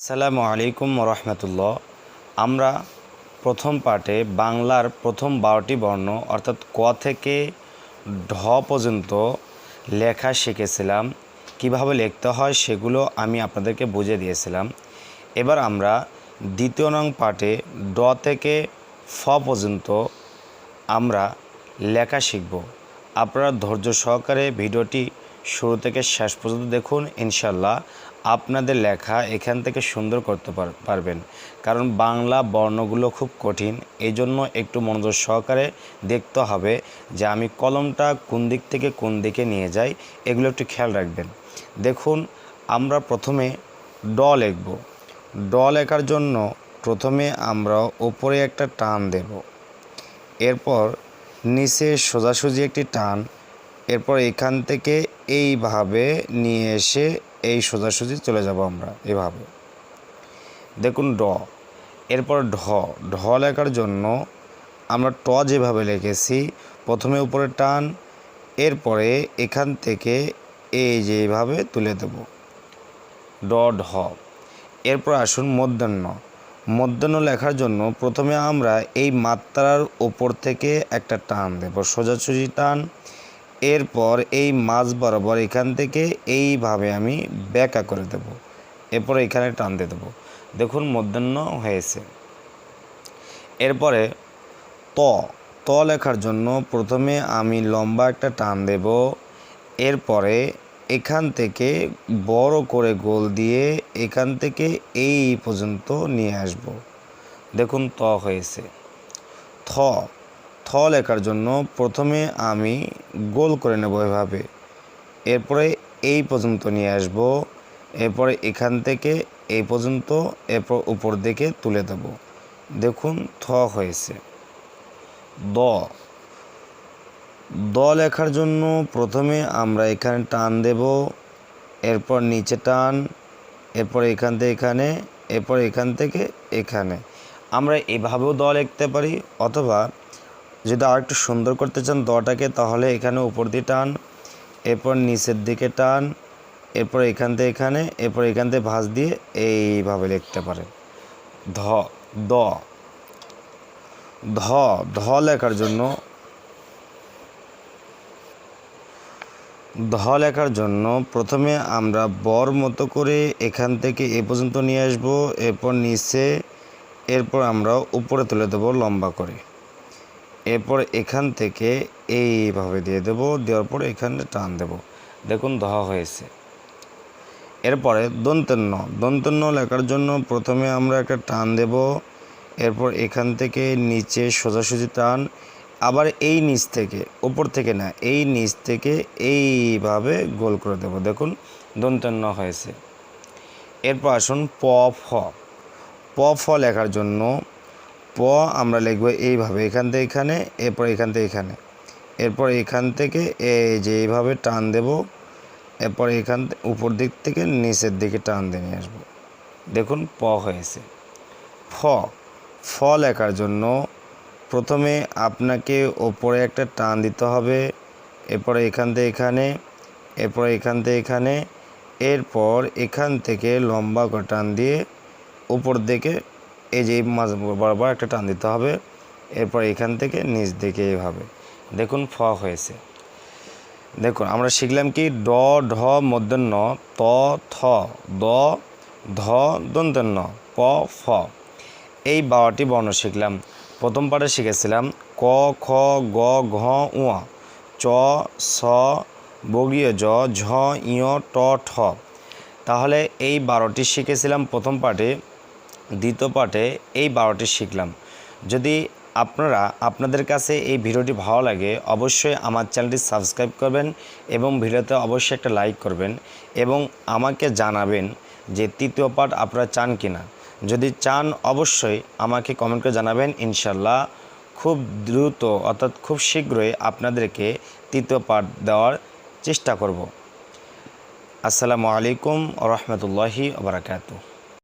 আসসালামু আলাইকুম রহমতুল্লাহ আমরা প্রথম পার্টে বাংলার প্রথম বারোটি বর্ণ, অর্থাৎ ক থেকে ঢ পর্যন্ত লেখা শিখেছিলাম। কীভাবে লিখতে হয় সেগুলো আমি আপনাদেরকে বুঝিয়ে দিয়েছিলাম। এবার আমরা দ্বিতীয় নং পার্টে ড থেকে ফ পর্যন্ত আমরা লেখা শিখব। আপনারা ধৈর্য সহকারে ভিডিওটি শুরু থেকে শেষ পর্যন্ত দেখুন ইনশাল্লাহ আপনাদের লেখা এখান থেকে সুন্দর করতে পারবেন। কারণ বাংলা বর্ণগুলো খুব কঠিন এই জন্য একটু মনোযোগ সহকারে দেখতে হবে যে আমি কলমটা কোন দিক থেকে কোন দিকে নিয়ে যাই, এগুলো একটু খেয়াল রাখবেন। দেখুন, আমরা প্রথমে ড লিখব। ড লেখার জন্য প্রথমে আমরা ওপরে একটা টান দেব। এরপর নিচে সোজাসুজি একটি টান। এরপর এখান থেকে এইভাবে নিয়ে এসে এই সোজাসুজি চলে যাব আমরা, এভাবে। দেখুন ড। এরপর ঢ। ঢ লেখার জন্য আমরা ট যেভাবে লিখেছি, প্রথমে উপরে টান, এরপরে এখান থেকে এই যে এইভাবে তুলে দেব। ড, ঢ। এরপর আসুন মধ্যাহ্ন। মধ্যাহ্ন লেখার জন্য প্রথমে আমরা এই মাত্রার ওপর থেকে একটা টান দেব, সোজাসুজি টান এরপর এই মাছ বরাবর এখান থেকে এইভাবে আমি ব্যাকা করে দেব। এরপর এখানে টান দিয়ে দেবো। দেখুন, মধ্যাহ্ন হয়েছে। এরপরে ত ত লেখার জন্য প্রথমে আমি লম্বা একটা টান দেব। এরপরে এখান থেকে বড় করে গোল দিয়ে এখান থেকে এই পর্যন্ত নিয়ে আসব। দেখুন, ত হয়েছে। থ থ লেখার জন্য প্রথমে আমি গোল করে নেব এভাবে। এরপরে এই পর্যন্ত নিয়ে আসব। এরপরে এখান থেকে এই পর্যন্ত এরপর উপর দিকে তুলে দেব। দেখুন, থ হয়েছে। দ। দ লেখার জন্য প্রথমে আমরা এখানে টান দেব, এরপর নিচে টান, এরপর এখান থেকে এখানে, এরপর এখান থেকে এখানে। আমরা এভাবেও দ লিখতে পারি, অথবা যদি আর একটু সুন্দর করতে চান দটাকে, তাহলে এখানে উপর দিয়ে টান, এরপর নিচের দিকে টান, এরপর এখান থেকে এখানে, এরপর এখান থেকে ভাঁজ দিয়ে এইভাবে লিখতে পারেন। ধ, দ, ধ ধ লেখার জন্য, ধ লেখার জন্য প্রথমে আমরা বর মতো করে এখান থেকে এ পর্যন্ত নিয়ে আসব, এরপর নিচে, এরপর আমরা উপরে তুলে দেবো লম্বা করে। এরপর এখান থেকে এইভাবে দিয়ে দেবো, দেওয়ার পর এখানে টান দেব। দেখুন ধ হয়েছে। এরপরে দন্তন্য দন্তন্য লেখার জন্য প্রথমে আমরা একটা টান দেব, এরপর এখান থেকে নিচে সোজাসুজি টান, আবার এই নিচ থেকে, ওপর থেকে না, এই নিচ থেকে এইভাবে গোল করে দেব। দেখুন দন্তন্য হয়েছে। এরপর আসুন প, ফ। প, ফ লেখার জন্য প আমরা লিখব এইভাবে, এখান থেকে এখানে, এরপর এখান থেকে এখানে। এরপর এখান থেকে এই যে এইভাবে টান দেব, এরপর এখান উপর দিক থেকে নিচের দিকে টান দিয়ে নিয়ে আসব। দেখুন, প হয়েছে। ফ ফ লেখার জন্য প্রথমে আপনাকে ওপরে একটা টান দিতে হবে, এরপরে এখান থেকে এখানে, এরপর এখান থেকে এখানে, এরপর এখান থেকে লম্বা করে টান দিয়ে উপর দিকে এই যে মাছ বরাবর একটা টান দিতে হবে। এরপর এখান থেকে নিচ দিকে এইভাবে দেখুন ফ হয়েছে। দেখুন, আমরা শিখলাম কি ড, ঢ মধ্যাহ্ন ত, থ, দ, ধ, দন্তন্য, প, ফ। এই বারোটি বর্ণ শিখলাম। প্রথম পাঠে শিখেছিলাম ক, খ, গ, ঘ উয়া চ, স, বগীয়, জ, ঝ ইয় ট, ঠ। তাহলে এই বারোটি শিখেছিলাম প্রথম পাঠে। দ্বিতীয় পাঠে এই বারোটি শিখলাম। যদি আপনারা, আপনাদের কাছে এই ভিডিওটি ভালো লাগে, অবশ্যই আমার চ্যানেলটি সাবস্ক্রাইব করবেন এবং ভিডিওতে অবশ্যই একটা লাইক করবেন এবং আমাকে জানাবেন যে তৃতীয় পাঠ আপনারা চান কিনা। যদি চান, অবশ্যই আমাকে কমেন্ট করে জানাবেন। ইনশাল্লাহ খুব দ্রুত, অর্থাৎ খুব শীঘ্রই আপনাদেরকে তৃতীয় পাঠ দেওয়ার চেষ্টা করব। আসসালামু আলাইকুম রহমতুল্লাহি আবরাকাতু